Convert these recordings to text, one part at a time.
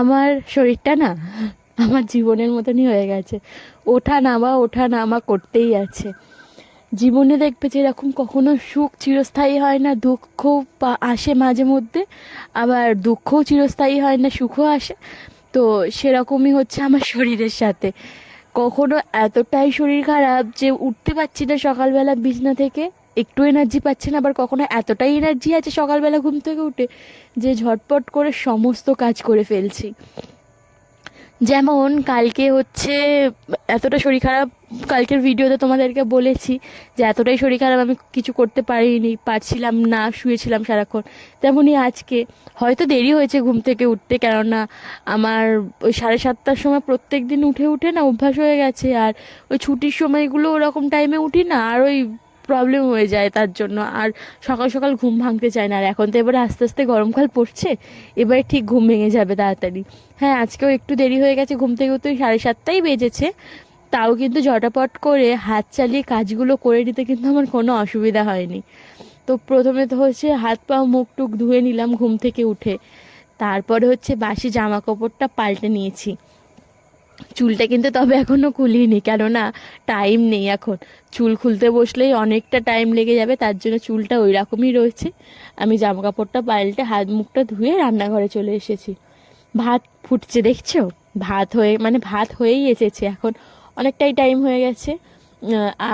আমার শরীরটা না, আমার জীবনের মতনই হয়ে গেছে। ওঠা নামা ওঠা নামা করতেই আছে। জীবনে দেখবে যে এরকম কখনো সুখ চিরস্থায়ী হয় না, দুঃখ আসে মাঝে মধ্যে, আবার দুঃখও চিরস্থায়ী হয় না, সুখও আসে। তো সেরকমই হচ্ছে আমার শরীরের সাথে। কখনো এতটাই শরীর খারাপ যে উঠতে পারছি না সকালবেলা বিছনা থেকে। একটু এনার্জি পাচ্ছি না, আবার কখনো এতটাই এনার্জি আছে সকালবেলা ঘুম থেকে উঠে যে ঝটপট করে সমস্ত কাজ করে ফেলছি। যেমন কালকে হচ্ছে, এতটা শরীর খারাপ, কালকের ভিডিওতে তোমাদেরকে বলেছি যে এতটাই শরীর খারাপ আমি কিছু করতে পারিনি, পারছিলাম না, শুয়েছিলাম সারাক্ষণ। তেমনই আজকে, হয়তো দেরি হয়েছে ঘুম থেকে উঠতে, কেননা আমার ওই সাড়ে সাতটার সময় প্রত্যেক দিন উঠে উঠে না অভ্যাস হয়ে গেছে, আর ওই ছুটির সময়গুলো ওরকম টাইমে উঠি না, আর ওই প্রবলেম হয়ে যায় তার জন্য। আর সকাল সকাল ঘুম ভাঙতে চায় না। আর এখন তো এবারে আস্তে আস্তে গরমকাল পড়ছে, এবারে ঠিক ঘুম ভেঙে যাবে তাড়াতাড়ি। হ্যাঁ আজকেও একটু দেরি হয়ে গেছে, ঘুম থেকে উঠতে সাড়ে সাতটাই বেজেছে। তাও কিন্তু ঝটাপট করে হাত চালিয়ে কাজগুলো করে নিতে কিন্তু আমার কোনো অসুবিধা হয়নি। তো প্রথমে তো হচ্ছে হাত পা মুখ টুক ধুয়ে নিলাম ঘুম থেকে উঠে। তারপরে হচ্ছে বাসি জামা কাপড়টা পাল্টে নিয়েছি। চুলটা কিন্তু তবে এখনও খুলিনি, কেননা টাইম নেই এখন। চুল খুলতে বসলেই অনেকটা টাইম লেগে যাবে, তার জন্য চুলটা ওই রকমই রয়েছে। আমি জামা কাপড়টা পাল্টে হাত মুখটা ধুয়ে রান্নাঘরে চলে এসেছি। ভাত ফুটছে, দেখছ? ভাত হয়ে মানে ভাত হয়েই এসেছে এখন। অনেকটাই টাইম হয়ে গেছে।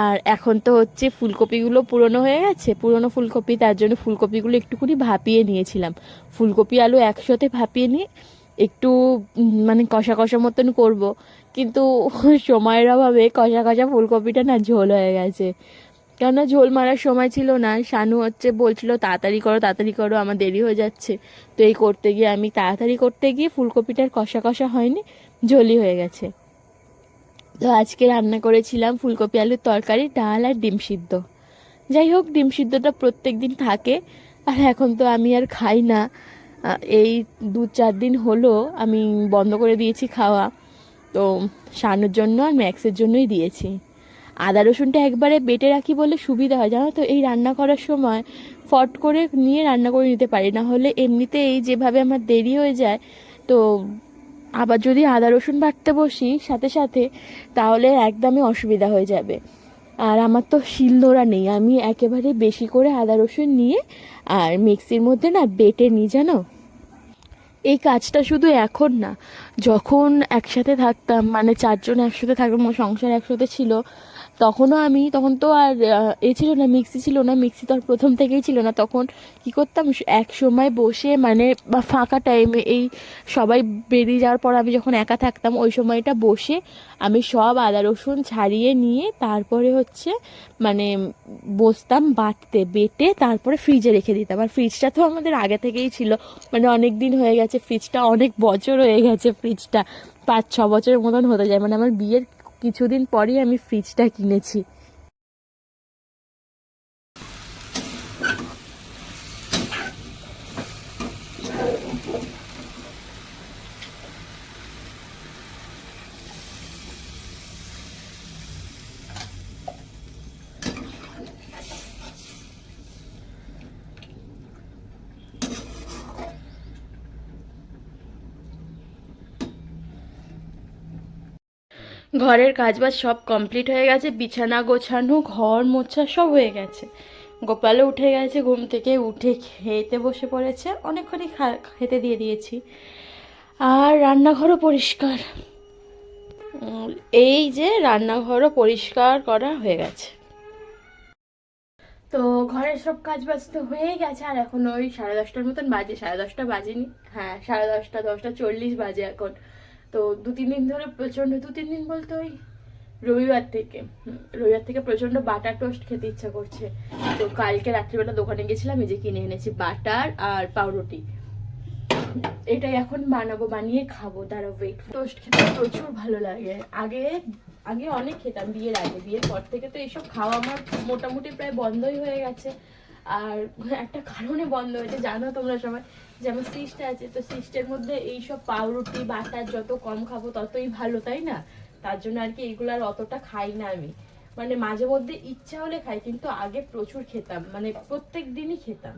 আর এখন তো হচ্ছে ফুলকপিগুলো পুরনো হয়ে গেছে। পুরনো ফুলকপি, তার জন্য ফুলকপিগুলো একটুখানি ভাপিয়ে নিয়েছিলাম। ফুলকপি আলু একসাথে ভাপিয়ে নিয়ে একটু মানে কষা কষা মতন করব। কিন্তু সময়ের অভাবে কষা কষা ফুলকপিটা না ঝোল হয়ে গেছে। কেননা ঝোল মারার সময় ছিল না। শানু হচ্ছে বলছিল, তাড়াতাড়ি করো তাড়াতাড়ি করো, আমার দেরি হয়ে যাচ্ছে। তো এই করতে গিয়ে আমি তাড়াতাড়ি করতে গিয়ে ফুলকপিটার কষা কষা হয়নি, ঝোলই হয়ে গেছে। তো আজকে রান্না করেছিলাম ফুলকপি আলুর তরকারি, ডাল আর ডিম সিদ্ধ। যাই হোক, ডিম সিদ্ধটা প্রত্যেক দিন থাকে, আর এখন তো আমি আর খাই না। এই দু চার দিন হলো আমি বন্ধ করে দিয়েছি খাওয়া। তো শানুর জন্য আর ম্যাক্সের জন্যই দিয়েছি। আদা রসুনটা একবারে বেটে রাখি বলে সুবিধা হয়, জানো তো? এই রান্না করার সময় ফট করে নিয়ে রান্না করে নিতে পারি। না হলে এমনিতে এই যেভাবে আমার দেরি হয়ে যায়, তো আবার যদি আদা রসুন বাটতে বসি সাথে সাথে, তাহলে একদমই অসুবিধা হয়ে যাবে। আর আমার তো শিলনোড়া নেই। আমি একেবারে বেশি করে আদা রসুন নিয়ে আর মিক্সির মধ্যে না বেটে নিই জানো? এই কাজটা শুধু এখন না যখন একসাথে থাকতাম মানে চারজন একসাথে থাকতাম, ও সংসার একসাথে ছিল, তখনও আমি, তখন তো আর এ ছিল না, মিক্সি ছিল না, মিক্সি তো আর প্রথম থেকেই ছিল না, তখন কি করতাম এক সময় বসে মানে বা ফাঁকা টাইমে এই সবাই বেরিয়ে যাওয়ার পর আমি যখন একা থাকতাম, ওই সময়টা বসে আমি সব আদা, রসুন ছাড়িয়ে নিয়ে তারপরে হচ্ছে মানে বসতাম বাটতে বেটে তারপরে ফ্রিজে রেখে দিতাম। আর ফ্রিজটা তো আমাদের আগে থেকেই ছিল মানে অনেক দিন হয়ে গেছে ফ্রিজটা অনেক বছর হয়ে গেছে ফ্রিজটা পাঁচ ছ বছরের মতন হতে যায়। মানে আমার বিয়ের কিছুদিন পরেই আমি ফ্রিজটা কিনেছি। ঘরের কাজবাজ সব কমপ্লিট হয়ে গেছে, বিছানা গোছানো, ঘর মোছা সব হয়ে গেছে। গোপালও উঠে গেছে, ঘুম থেকে উঠে খেতে বসে পড়েছে, অনেকক্ষণই খেতে দিয়ে দিয়েছি। আর রান্নাঘরও পরিষ্কার। এই যে রান্নাঘরও পরিষ্কার করা হয়ে গেছে। তো ঘরের সব কাজ বাজ তো হয়েই গেছে, আর এখন ওই সাড়ে দশটার মতন বাজে, সাড়ে দশটা বাজেনি। হ্যাঁ সাড়ে দশটা দশটা চল্লিশ বাজে এখন। তো দু, তিন দিন ধরে প্রচণ্ড, দু, তিন দিন বলতে ওই রবিবার থেকে রবিবার থেকে প্রচণ্ড বাটার টোস্ট খেতে ইচ্ছা করছে। তো কালকে রাত্রিবেলা দোকানে গেছিলাম, এই যে কিনে এনেছি বাটার আর পাউরুটি। এটাই এখন বানাবো, বানিয়ে খাব তারা ওয়েট টোস্ট খেতে প্রচুর ভালো লাগে। আগে আগে অনেক খেতাম বিয়ের আগে, বিয়ের পর থেকে তো এইসব খাওয়া আমার মোটামুটি প্রায় বন্ধই হয়ে গেছে। আর একটা কারণে বন্ধ হয়েছে, জানো তোমরা সবাই? যে আমার সিস্ট আছে, তো সিস্টের মধ্যে এইসব পাউরুটি, বাটার যত কম খাব ততই ভালো, তাই না? তার জন্য আর কি এগুলো আর অতটা খাই না আমি। মানে মাঝে মধ্যে ইচ্ছা হলে খাই, কিন্তু আগে প্রচুর খেতাম মানে প্রত্যেক দিনই খেতাম।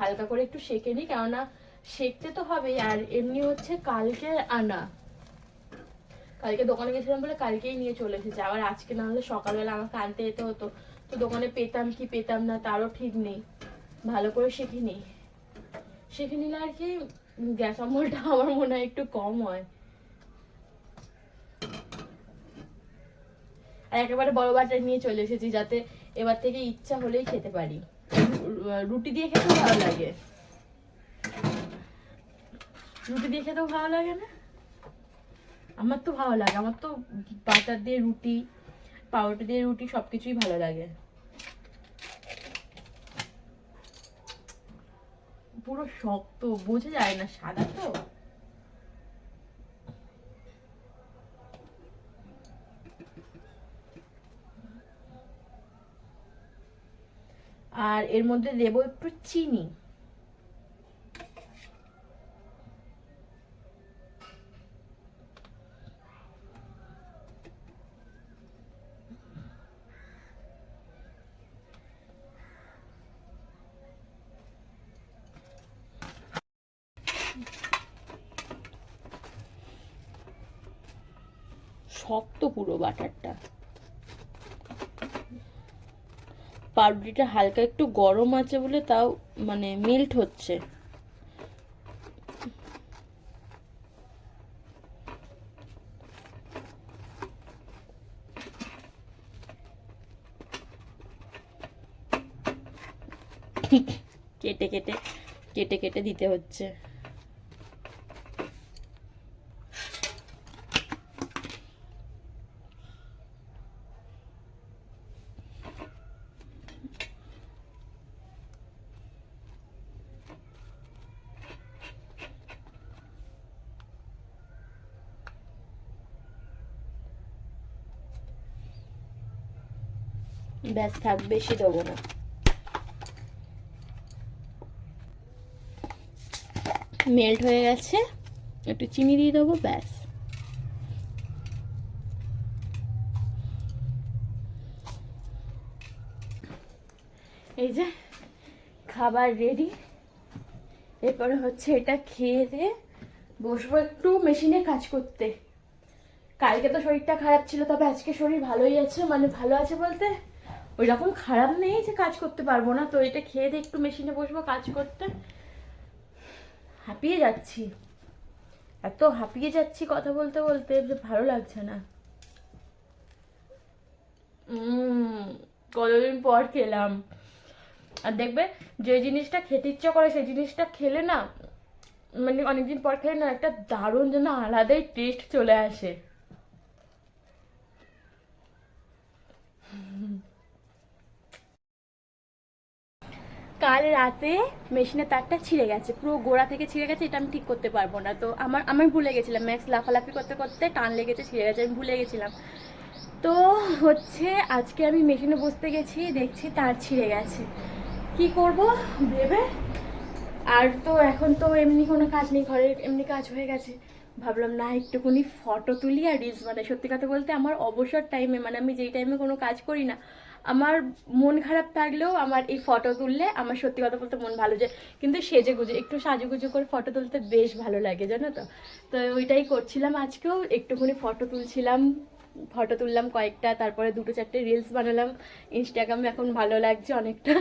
হালকা করে একটু সেকে নিই, কেননা শেখতে তো হবেই, আর এমনি হচ্ছে কালকে আনা। কালকে দোকানে গেছিলাম বলে কালকেই নিয়ে চলে এসেছে, আবার আজকে না হলে সকালবেলা আমাকে আনতে যেতে হতো। তো দোকানে পেতাম কি পেতাম না, তারও ঠিক নেই। ভালো করে শিখে নিই। শিখে নিলে আর কি গ্যাস অম্বলটা আমার মনে হয় একটু কম হয়। আর একেবারে বড় বাটা নিয়ে চলে এসেছি যাতে এবার থেকে ইচ্ছা হলেই খেতে পারি। রুটি দিয়ে খেতেও ভালো লাগে। রুটি দিয়ে খেতেও ভালো লাগে না? আমার তো ভালো লাগে। আমার তো বাটার দিয়ে রুটি, পাউরুটি দিয়ে রুটি সবকিছুই ভালো লাগে। পুরো শক্ত বোঝা যায় না সাদা তো? আর এর মধ্যে দেবো একটু চিনি। শক্ত পুরো বাটারটা। পাউরুটিটা হালকা একটু গরম আছে বলে তাও মানে মেল্ট হচ্ছে। কেটে কেটে কেটে কেটে দিতে হচ্ছে। ব্যাস থাক বেশি দেবো না। মেল্ট হয়ে গেছে। একটু চিনি দিয়ে দেবো, ব্যাস। এই যে, খাবার রেডি এরপরে হচ্ছে এটা খেয়ে দিয়ে বসবো একটু মেশিনে কাজ করতে। কালকে তো শরীরটা খারাপ ছিল, তবে আজকে শরীর ভালোই আছে মানে ভালো আছে বলতে ওই রকম খারাপ নেই যে কাজ করতে পারব না। তো এটা খেয়ে দিয়ে একটু মেশিনে বসবো কাজ করতে। হাঁপিয়ে যাচ্ছি। এত হাঁপিয়ে যাচ্ছি কথা বলতে বলতে ভালো লাগছে না। কতদিন পর খেলাম। আর দেখবে, যে জিনিসটা খেতে ইচ্ছা করে, সেই জিনিসটা খেলে না মানে অনেকদিন পর খেলে না, একটা দারুণ যেন আলাদাই টেস্ট চলে আসে। কাল রাতে মেশিনের তারটা ছিঁড়ে গেছে, পুরো গোড়া থেকে ছিঁড়ে গেছে, এটা আমি ঠিক করতে পারব না। তো আমার, আমি ভুলে গেছিলাম, ম্যাক্স লাফালাফি করতে করতে টান লেগেছে, ছিঁড়ে গেছে, আমি ভুলে গেছিলাম। তো হচ্ছে আজকে আমি মেশিনে বসতে গেছি, দেখছি তার ছিঁড়ে গেছে। কি করব ভেবে? আর তো এখন তো এমনি কোনো কাজ নেই ঘরের এমনি কাজ হয়ে গেছে। ভাবলাম, না, একটুখানি ফটো তুলি আর রিলস বানাই। সত্যি কথা বলতে আমার অবসর টাইমে মানে আমি যেই টাইমে কোনো কাজ করি না আমার মন খারাপ থাকলেও আমার এই ফটো তুললে আমার সত্যি কথা বলতে মন ভালো যায়। কিন্তু সেজে গুজে, একটু সাজুগুজু করে ফটো তুলতে বেশ ভালো লাগে, জানো তো? তো ওইটাই করছিলাম আজকেও, একটুখানি ফটো তুলছিলাম ফটো তুললাম কয়েকটা, তারপরে দুটো চারটে রিলস বানালাম। ইনস্টাগ্রামে এখন ভালো লাগছে অনেকটা।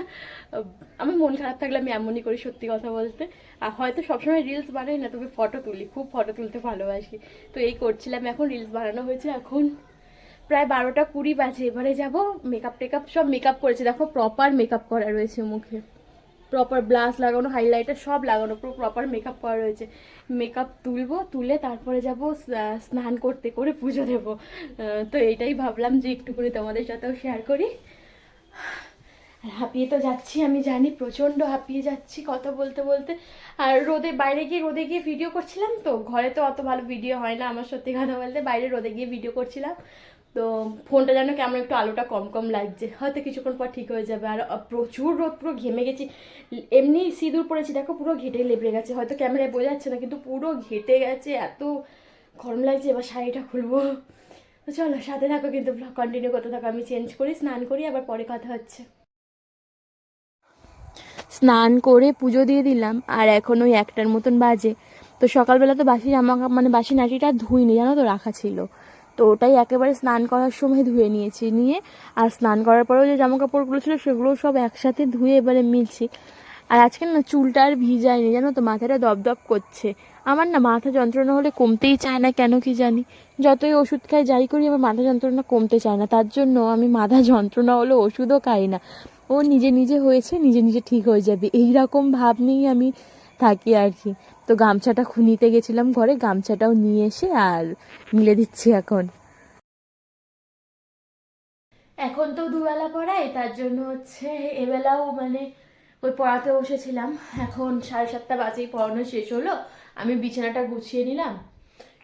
আমার মন খারাপ থাকলে আমি এমনই করি সত্যি কথা বলতে। আর হয়তো সবসময় রিলস বানাই না, তবে ফটো তুলি, খুব ফটো তুলতে ভালোবাসি। তো এই করছিলাম, এখন রিলস বানানো হয়েছে, এখন প্রায় বারোটা কুড়ি বাজে। এবারে যাব মেকআপ টেকআপ সব মেকআপ করেছে। দেখো প্রপার মেকআপ করা রয়েছে মুখে। প্রপার ব্লাশ লাগানো হাইলাইটার সব লাগানো, পুরো প্রপার মেকআপ করা রয়েছে। মেকআপ তুলবো, তুলে তারপরে যাব স্নান করতে করে পুজো দেবো। তো এইটাই ভাবলাম যে একটুখানি তোমাদের সাথেও শেয়ার করি। আর হাঁপিয়ে তো যাচ্ছি, আমি জানি, প্রচণ্ড হাঁপিয়ে যাচ্ছি কথা বলতে বলতে। আর রোদে, বাইরে গিয়ে, রোদে গিয়ে ভিডিও করছিলাম তো। ঘরে তো অত ভালো ভিডিও হয় না, আমার সত্যি কথা বলতে। বাইরে রোদে গিয়ে ভিডিও করছিলাম। তো ফোনটা যেন কেমন একটু আলোটা কম কম লাগছে। হয়তো কিছুক্ষণ পর ঠিক হয়ে যাবে। আর প্রচুর রোদ, পুরো ঘেমে গেছি। এমনি সিঁদুর পড়েছি, দেখো পুরো ঘেটে লেপড়ে গেছে। হয়তো ক্যামেরায় বোঝা যাচ্ছে না, কিন্তু পুরো ঘেটে গেছে। এত গরম লাগছে, এবার শাড়িটা খুলবো। তো চলো, সাথে থাকো কিন্তু কন্টিনিউ করতে থাকো। আমি চেঞ্জ করি, স্নান করি, আবার পরে কথা হচ্ছে। স্নান করে পুজো দিয়ে দিলাম, আর এখন ওই একটার মতন বাজে। তো সকালবেলা তো বাসি জামা মানে বাসি নাটিটা ধুইনি, জানো তো, রাখা ছিল। তো ওটাই একেবারে স্নান করার সময় ধুয়ে নিয়েছি। নিয়ে আর স্নান করার পরেও যে জামা কাপড়গুলো ছিল সেগুলো সব একসাথে ধুয়ে এবারে মিলছি। আর আজকে না, চুলটা আর ভিজায়নি জানো তো, মাথাটা দপদপ করছে। আমার না মাথা যন্ত্রণা হলে কমতেই চায় না, কেন কি জানি? যতই ওষুধ খাই, যাই করি, আমার মাথা যন্ত্রণা কমতে চায় না। তার জন্য আমি মাথা যন্ত্রণা হলে ওষুধও খাই না। ও নিজে নিজে হয়েছে, নিজে নিজে ঠিক হয়ে যাবে। এই রকম ভাব নিয়েই আমি থাকি আর কি। তো গামছাটা খুনিতে গেছিলাম ঘরে, গামছাটাও নিয়ে এসে আর মিলে দিচ্ছি এখন। এখন তো দুবেলা পড়াই তার জন্য হচ্ছে এবেলাও মানে ওই পড়াতে বসেছিলাম। এখন সাড়ে সাতটা বাজেই পড়ানো শেষ হলো। আমি বিছানাটা গুছিয়ে নিলাম।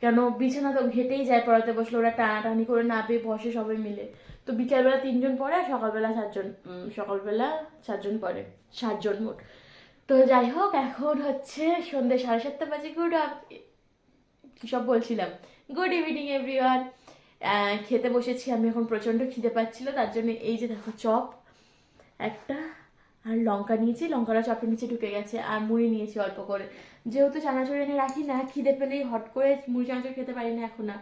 কেন, বিছানা তো ঘেটেই যায় পড়াতে বসলে, ওরা টানাটানি করে না পেয়ে বসে সবাই মিলে। তো বিকালবেলা তিনজন পড়ে সকালবেলা সাতজন সকালবেলা সাতজন পড়ে, সাতজন মোট। তো যাই হোক, এখন হচ্ছে সন্ধ্যে সাড়ে সাতটা বাজে। গুড সব বলছিলাম? গুড ইভিনিং এভরিওয়ান খেতে বসেছি, আমি এখন প্রচণ্ড খিদে পাচ্ছিল, তার জন্য এই যে দেখো চপ, একটা, আর লঙ্কা নিয়েছি, লঙ্কাটা চপের নিচে ঢুকে গেছে, আর মুড়ি নিয়েছি অল্প করে। যেহেতু চানাচুর এনে রাখি না, খিদে পেলেই হট করে মুড়ি চানাচুর খেতে পারি না এখন আর।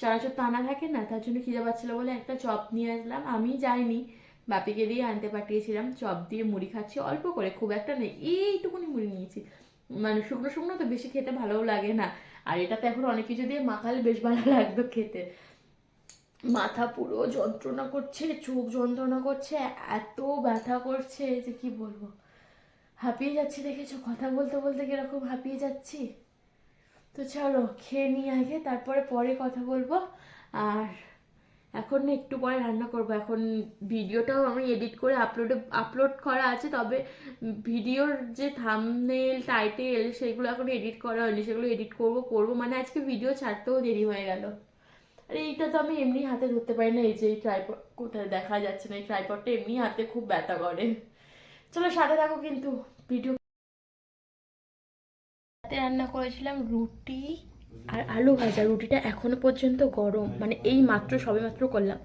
চানাচুর তো আনা থাকে না, তার জন্য খিদে পাচ্ছিল বলে একটা চপ নিয়ে আসলাম। আমি যাইনি বাপিকে দিয়ে আনতে পাঠিয়েছিলাম। চপ দিয়ে মুড়ি খাচ্ছি, অল্প করে, খুব একটা নেই এইটুকুনি মুড়ি নিয়েছি। মানে শুকনো শুকনো তো বেশি খেতে ভালোও লাগে না। আর এটাতে এখন অনেক কিছু দিয়ে মাখালে বেশ ভালো লাগতো খেতে। মাথা পুরো যন্ত্রণা করছে, চোখ যন্ত্রণা করছে, এত ব্যথা করছে যে কি বলব। হাঁপিয়ে যাচ্ছি দেখেছ? কথা বলতে বলতে কীরকম হাঁপিয়ে যাচ্ছি। তো চলো, খেয়ে নিই আগে, তারপরে পরে কথা বলব। আর এখন একটু পরে রান্না করব। এখন ভিডিওটাও আমি এডিট করে আপলোডে আপলোড করা আছে, তবে ভিডিওর যে থামনেল টাইটেল সেগুলো এখন এডিট করা হয়নি। সেগুলো এডিট করব করব। মানে আজকে ভিডিও ছাড়তেও দেরি হয়ে গেল। আর এইটা তো আমি এমনি হাতে ধরতে পারি না, এই যে এই ট্রাইপড কোথায় দেখা যাচ্ছে না, এই ট্রাইপডটা এমনি হাতে খুব ব্যথা করে। চলো সাথে থাকো কিন্তু ভিডিও রান্না করেছিলাম রুটি। আর আলু ভাজা রুটিটা এখনও পর্যন্ত গরম মানে এই মাত্র সবে মাত্র করলাম।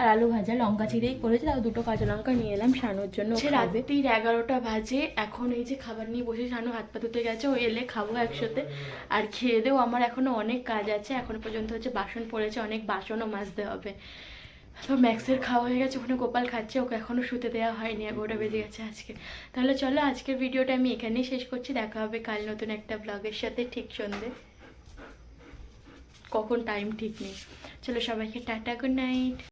আর আলু ভাজা লঙ্কা চিড়েই করেছি তাও দুটো কাঁচা লঙ্কা নিয়ে এলাম শানুর জন্য সে রাত্রির এগারোটা বাজে এখন এই যে খাবার নিয়ে বসে শানু হাত পা ধুতে গেছে ও এলে খাব একসাথে। আর খেয়ে দেও আমার এখনও অনেক কাজ আছে এখনও পর্যন্ত হচ্ছে বাসন পড়েছে অনেক বাসনও মাজতে হবে। তো ম্যাক্সের খাওয়া হয়ে গেছে ওখানে গোপাল খাচ্ছে ওকে এখনও শুতে দেওয়া হয়নি এগারোটা বেজে গেছে আজকে। তাহলে চলো আজকের ভিডিওটা আমি এখানেই শেষ করছি দেখা হবে কাল নতুন একটা ব্লগের সাথে ঠিক সন্ধে। কখন টাইম ঠিক নেই। চলো সবাইকে টাটা গুড নাইট